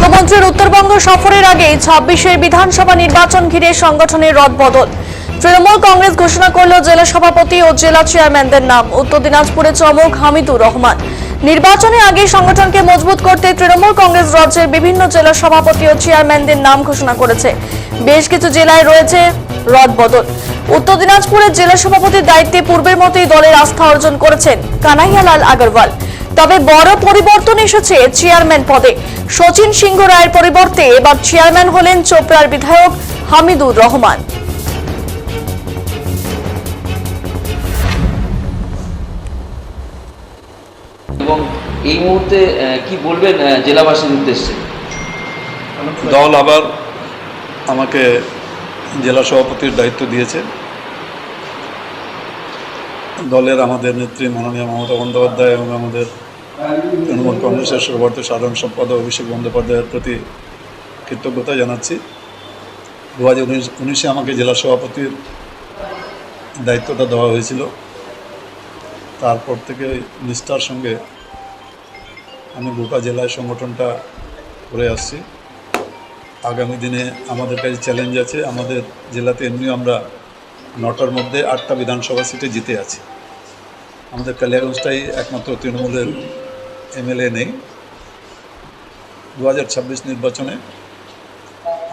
মুখ্যমন্ত্রীর উত্তরবঙ্গ সফরের আগে ছাব্বিশের বিধানসভা নির্বাচন ঘিরে সংগঠনের রদবদল তৃণমূল কংগ্রেস ঘোষণা করল জেলা সভাপতি ও জেলা চেয়ারম্যানদের নাম। উত্তর দিনাজপুরে চমক হামিদুর রহমান। নির্বাচনে আগে সংগঠনকে মজবুত করতে তৃণমূল কংগ্রেস রাজ্যের বিভিন্ন জেলা সভাপতি ও চেয়ারম্যানদের নাম ঘোষণা করেছে। বেশ কিছু জেলায় রয়েছে রদবদল উত্তর দিনাজপুরের জেলা সভাপতির দায়িত্বে পূর্বের মতোই দলের আস্থা অর্জন করেছেন কানাইয়ালাল আগরওয়াল। তবে বড় পরিবর্তন এসেছে চেয়ারম্যান পদে। সচিন সিংহ রায়ের পরিবর্তে এবার চেয়ারম্যান হলেন চোপড়ার বিধায়ক হামিদুর রহমান। এবং এই মুহূর্তে কি বলবেন জেলাবাসীর উদ্দেশ্যে? দল আবার আমাকে জেলা সভাপতির দায়িত্ব দিয়েছে। দলের আমাদের নেত্রী মাননীয় মমতা বন্দ্যোপাধ্যায় এবং আমাদের তৃণমূল কংগ্রেসের সর্বর্ত সাধারণ সম্পাদক অভিষেক বন্দ্যোপাধ্যায়ের প্রতি কৃতজ্ঞতা জানাচ্ছি। দু হাজার উনিশ আমাকে জেলা সভাপতির দায়িত্বটা দেওয়া হয়েছিল। তারপর থেকে নিষ্ঠার সঙ্গে আমি গোটা জেলায় সংগঠনটা করে আসছি। আগামী দিনে আমাদের কাছে চ্যালেঞ্জ আছে, আমাদের জেলাতে এমনিও আমরা নটার মধ্যে আটটা বিধানসভা সিটে জিতে আছি। আমাদের কালিয়াগঞ্জটাই একমাত্র তৃণমূলের এমএলএ নেই। দু হাজার ছাব্বিশ নির্বাচনে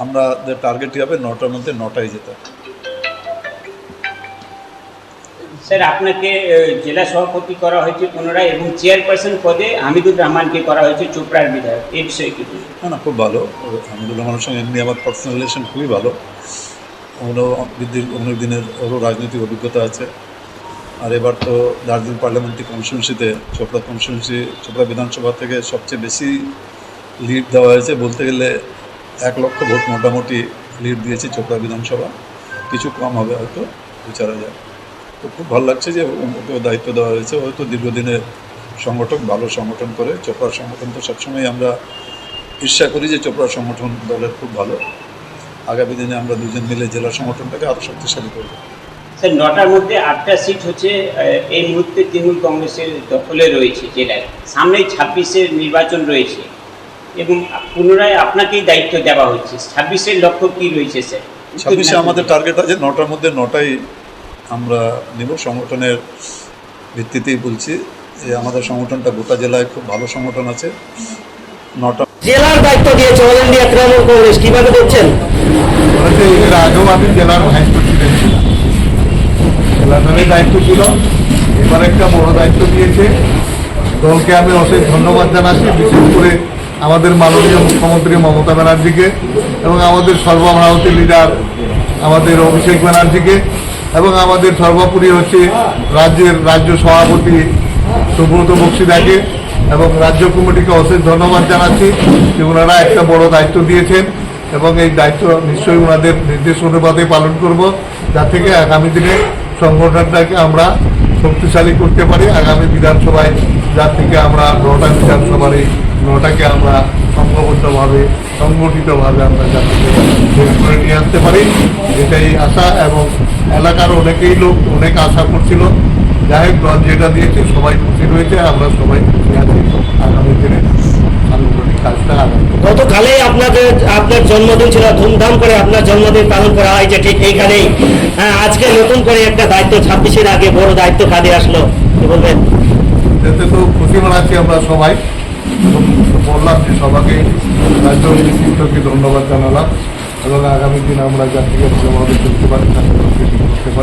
আমাদের টার্গেটই হবে নটার মধ্যে নটায় যেতে স্যার আপনাকে জেলা সভাপতি করা হয়েছে পুনরায় এবং চেয়ারপারসন পদে হামিদুর রহমানকে করা হয়েছে চোপড়ার বিধায়ক। এই বিষয়ে কি না না খুব ভালো। হামিদুর রহমানের সঙ্গে এমনি আমার পার্সোনাল রিলেশন খুবই ভালো। দীর্ঘ অনেক দিনের ওরও রাজনৈতিক অভিজ্ঞতা আছে। আর এবার তো দার্জিলিং পার্লামেন্টারি কনস্টিটিউন্সিতে চোপড়া কনস্টিটিউন্সি চোপড়া বিধানসভা থেকে সবচেয়ে বেশি লিড দেওয়া হয়েছে বলতে গেলে এক লক্ষ ভোট মোটামুটি লিড দিয়েছে চোপড়া বিধানসভা। কিছু কম হবে হয়তো, দু চার হাজার। তো খুব ভালো লাগছে যে ওকেও দায়িত্ব দেওয়া হয়েছে। হয়তো দীর্ঘদিনের সংগঠক, ভালো সংগঠন করে চোপড়ার সংগঠন তো সবসময় আমরা ঈর্ষা করি যে চোপড়া সংগঠন দলের খুব ভালো। আগামী দিনে আমরা দুজন মিলে জেলা সংগঠনটাকে আরও শক্তিশালী করব। স্যার নটার মধ্যে আটটা সিট হচ্ছে এই মুহূর্তে তৃণমূল কংগ্রেসের দখলে রয়েছে জেলায়। সামনেই ছাব্বিশের নির্বাচন রয়েছে এবং পুনরায় আপনাকেই দায়িত্ব দেওয়া হচ্ছে। ছাব্বিশের লক্ষ্য কি রয়েছে স্যার? ছাব্বিশে আমাদের টার্গেট আছে নটার মধ্যে নটাই আমরা নেব। সংগঠনের ভিত্তিতেই বলছি যে আমাদের সংগঠনটা গোটা জেলায় খুব ভালো সংগঠন আছে। নটা জেলার দায়িত্ব দিয়েছে অল ইন্ডিয়া তৃণমূল কংগ্রেস কীভাবে দেখছেন? আগেও আমি জেলার জেলাধারের দায়িত্ব ছিল। এবার একটা বড় দায়িত্ব দিয়েছে। দলকে আমি অশেষ ধন্যবাদ জানাচ্ছি, বিশেষ করে আমাদের মাননীয় মুখ্যমন্ত্রী মমতা ব্যানার্জিকে এবং আমাদের সর্বভারতীয় লিডার আমাদের অভিষেক ব্যানার্জিকে এবং আমাদের সর্বোপরি হচ্ছে রাজ্যের রাজ্য সভাপতি সুব্রত বক্সিদাকে এবং রাজ্য কমিটিকে অশেষ ধন্যবাদ জানাচ্ছি যে ওনারা একটা বড় দায়িত্ব দিয়েছেন এবং এই দায়িত্ব নিশ্চয়ই ওনাদের নির্দেশ অনুপাতে পালন করব। যা থেকে আগামী দিনে সংগঠনটাকে আমরা শক্তিশালী করতে পারি। আগামী বিধানসভায় যার থেকে আমরা নটা বিধানসভার এই নটাকে আমরা সংঘবদ্ধভাবে, সংগঠিতভাবে আমরা যাতে বের করে নিয়ে আসতে পারি। এটাই আশা এবং এলাকার অনেকেই লোক, অনেক আশা করছিল। যাই হোক, দল যেটা দিয়েছে, সবাই খুশি রয়েছে। আমরা সবাই খুশি আছি। আগামী দিনে গতকালে আপনাদের, আপনার জন্মদিন ছিল, ধুমধাম করে আপনার জন্মদিন পালন করা হয় যে ঠিক এইখানেই। হ্যাঁ আজকে নতুন করে একটা দায়িত্ব ছাব্বিশের আগে বড় দায়িত্ব কাঁধে আসলো? কি বলবেন? এতে তো খুশি মানাচ্ছি আমরা সবাই। বললাম যে সবাইকে ধন্যবাদ জানালাম। এবং আগামী দিন আমরা যার থেকে ভালোভাবে চলতে পারি।